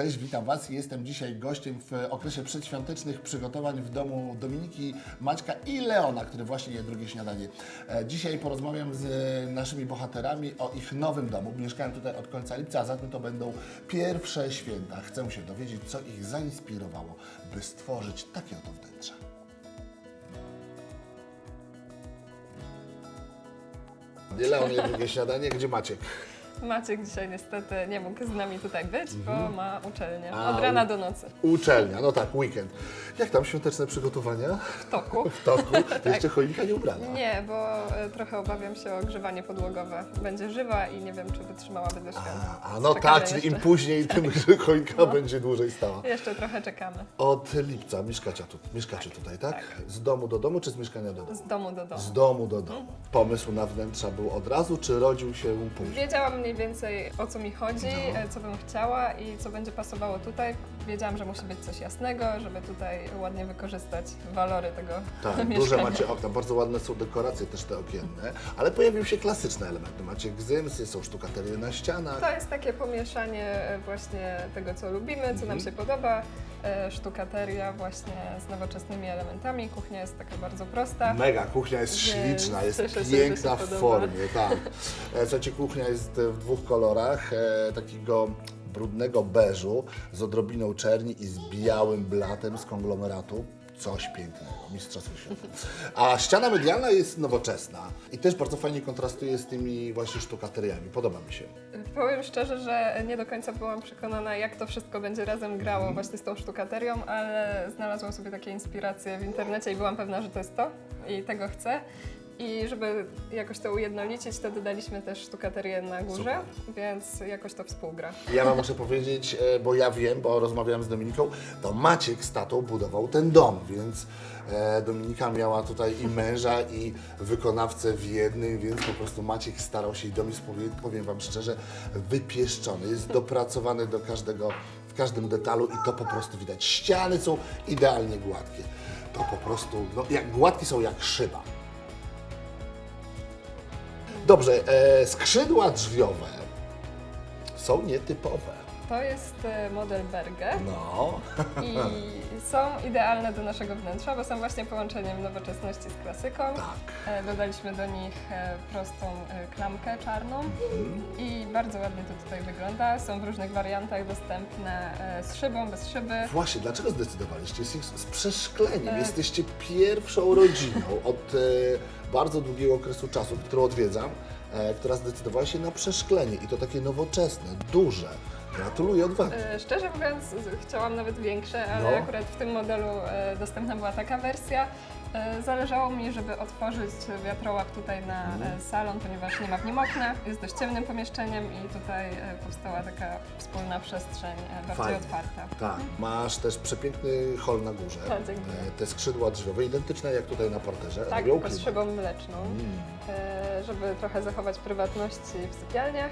Cześć, witam Was. Jestem dzisiaj gościem w okresie przedświątecznych przygotowań w domu Dominiki, Maćka i Leona, który właśnie je drugie śniadanie. E, Dzisiaj porozmawiam z e, naszymi bohaterami o ich nowym domu. Mieszkają tutaj od końca lipca, a zatem to będą pierwsze święta. Chcę się dowiedzieć, co ich zainspirowało, by stworzyć takie oto wnętrza. Leon je drugie śniadanie, gdzie Maciek? Maciek dzisiaj niestety nie mógł z nami tutaj być, bo ma uczelnię Mhm. A, od rana do nocy Uczelnia, no tak, weekend. Jak tam świąteczne przygotowania? w toku. W toku? To jeszcze choinka nie ubrana. Nie, bo e, trochę obawiam się o ogrzewanie podłogowe. Będzie żywa i nie wiem, czy wytrzymałaby do świąt. A, a no Czekamy tak, czyli im jeszcze. później, tym choinka będzie dłużej stała. Jeszcze trochę czekamy. Od lipca mieszkacie, tu, mieszkacie tutaj, tak? Z domu do domu, czy z mieszkania do domu? Z domu do domu. Z domu do domu. Pomysł na wnętrza był od razu, czy rodził się później? Wiedziałam mniej więcej o co mi chodzi, No. e, co bym chciała i co będzie pasowało tutaj. Wiedziałam, że musi być coś jasnego, żeby tutaj ładnie wykorzystać walory tego Tak, mieszkania. duże macie okna, bardzo ładne są dekoracje też te okienne, ale pojawiły się klasyczne elementy. Macie gzymsy, są sztukaterie na ścianach. To jest takie pomieszanie e, właśnie tego, co lubimy, co Mhm. nam się podoba. E, Sztukateria właśnie z nowoczesnymi elementami. Kuchnia jest taka bardzo prosta. Mega, kuchnia jest Więc śliczna, jest cieszę się, że piękna się w podoba. formie, tak. E, Słuchajcie, kuchnia jest w dwóch kolorach, e, takiego brudnego beżu z odrobiną czerni i z białym blatem z konglomeratu. Coś pięknego, mistrzostwo świata. A ściana medialna jest nowoczesna i też bardzo fajnie kontrastuje z tymi właśnie sztukateriami. Podoba mi się. Powiem szczerze, że nie do końca byłam przekonana, jak to wszystko będzie razem grało Mhm. właśnie z tą sztukaterią, ale znalazłam sobie takie inspiracje w internecie i byłam pewna, że to jest to i tego chcę. I żeby jakoś to ujednolicić, to dodaliśmy też sztukaterię na górze, więc jakoś to współgra. Ja wam muszę powiedzieć, e, bo ja wiem, bo rozmawiałem z Dominiką, to Maciek z tatą budował ten dom, więc e, Dominika miała tutaj i męża, i wykonawcę w jednym, więc po prostu Maciek starał się i dom jest, powiem, powiem wam szczerze, wypieszczony, jest dopracowany do każdego, w każdym detalu i to po prostu widać. Ściany są idealnie gładkie. To po prostu, no, jak gładkie są jak szyba. Dobrze, e, skrzydła drzwiowe są nietypowe. To jest e, model Berge. No. i są idealne do naszego wnętrza, bo są właśnie połączeniem nowoczesności z klasyką. Tak. E, Dodaliśmy do nich e, prostą e, klamkę czarną Mhm. i bardzo ładnie to tutaj wygląda. Są w różnych wariantach dostępne e, z szybą, bez szyby. Właśnie, dlaczego zdecydowaliście się z przeszkleniem? Jesteście pierwszą rodziną od e, bardzo długiego okresu czasu, którą odwiedzam, e, która zdecydowała się na przeszklenie i to takie nowoczesne, duże. Gratuluję odwagi. E, Szczerze mówiąc, z- chciałam nawet większe, ale No. akurat w tym modelu e, dostępna była taka wersja. E, Zależało mi, żeby otworzyć wiatrołak tutaj na Mhm. e, salon, ponieważ nie ma w nim okna, jest dość ciemnym pomieszczeniem i tutaj e, powstała taka wspólna przestrzeń e, bardziej Fajnie. otwarta. Tak, masz też przepiękny hol na górze. Tak, dziękuję. E, Te skrzydła drzwiowe, identyczne jak tutaj na parterze. Tak, Robią tylko z klimat. szybą mleczną, Mm. e, żeby trochę zachować prywatności w sypialniach,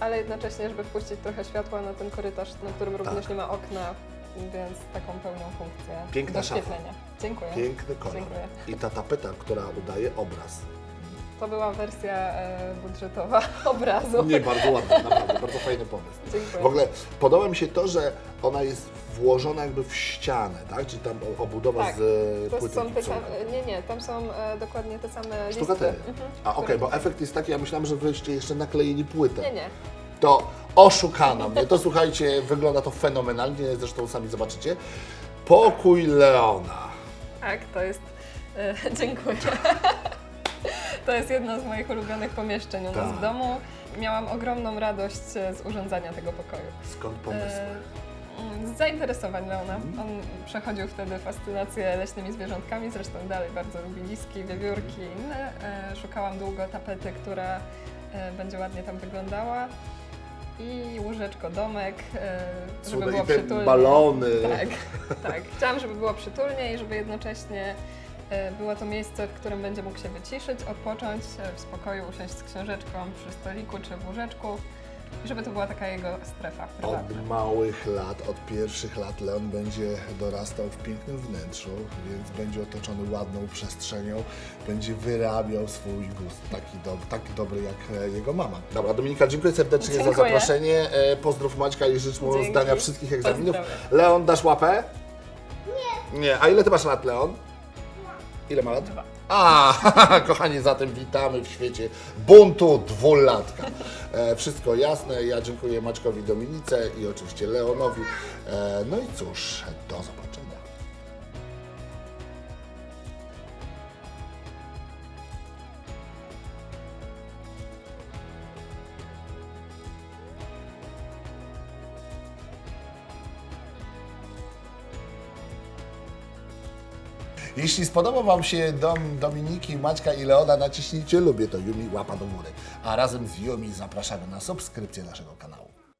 ale jednocześnie, żeby wpuścić trochę światła na ten korytarz, na którym również nie ma okna, więc taką pełnią funkcję Tak. Piękna szafa. doświetlenia. Dziękuję. Piękny kolor. Dziękuję. I ta tapeta, która udaje obraz. To była wersja e, budżetowa obrazu. Nie, bardzo ładny, naprawdę, bardzo fajny pomysł. Dziękuję. W ogóle podoba mi się to, że ona jest włożona jakby w ścianę, tak? Czyli tam obudowa Tak, z e, To płyty są te same, nie, nie, tam są e, dokładnie te same listy. Sztukatery. Mhm, A okej, które bo efekt jest taki, ja myślałam, że wyście jeszcze nakleili płytę. Nie, nie. To oszukano mnie. To słuchajcie, wygląda to fenomenalnie, zresztą sami zobaczycie. Pokój Leona. Tak, to jest. Dziękuję. To jest jedno z moich ulubionych pomieszczeń u nas Tak. w domu. Miałam ogromną radość e, z urządzania tego pokoju. Skąd pomysł? E, mm, z zainteresowań Leona. Mhm. On przechodził wtedy fascynację leśnymi zwierzątkami, zresztą dalej bardzo lubi liski, wiewiórki i inne. E, Szukałam długo tapety, która e, będzie ładnie tam wyglądała. I łóżeczko, domek, e, żeby Cuda- było I te przytulnie. balony. Tak, tak. Chciałam, żeby było przytulnie i żeby jednocześnie e, było to miejsce, w którym będzie mógł się wyciszyć, odpocząć, e, w spokoju usiąść z książeczką przy stoliku czy w łóżeczku. i żeby to była taka jego strefa prywatna. Od małych lat, od pierwszych lat Leon będzie dorastał w pięknym wnętrzu, więc będzie otoczony ładną przestrzenią, będzie wyrabiał swój gust, taki, do, taki dobry jak e, jego mama. Dobra, Dominika, dziękuję serdecznie za Dziękuję. zaproszenie. E, Pozdrów Maćka i życz mu Dzięki. zdania wszystkich egzaminów. Pozdrawiam. Leon, dasz łapę? Nie. Nie. A ile ty masz lat, Leon? Ile ma lat? Dwa. A, kochani, zatem witamy w świecie buntu dwulatka. E, wszystko jasne. Ja dziękuję Maćkowi Dominice i oczywiście Leonowi. E, no i cóż, do zobaczenia. Jeśli spodobał Wam się dom Dominiki, Maćka i Leona, naciśnijcie lubię to Yumi łapa do góry. A razem z Yumi zapraszamy na subskrypcję naszego kanału.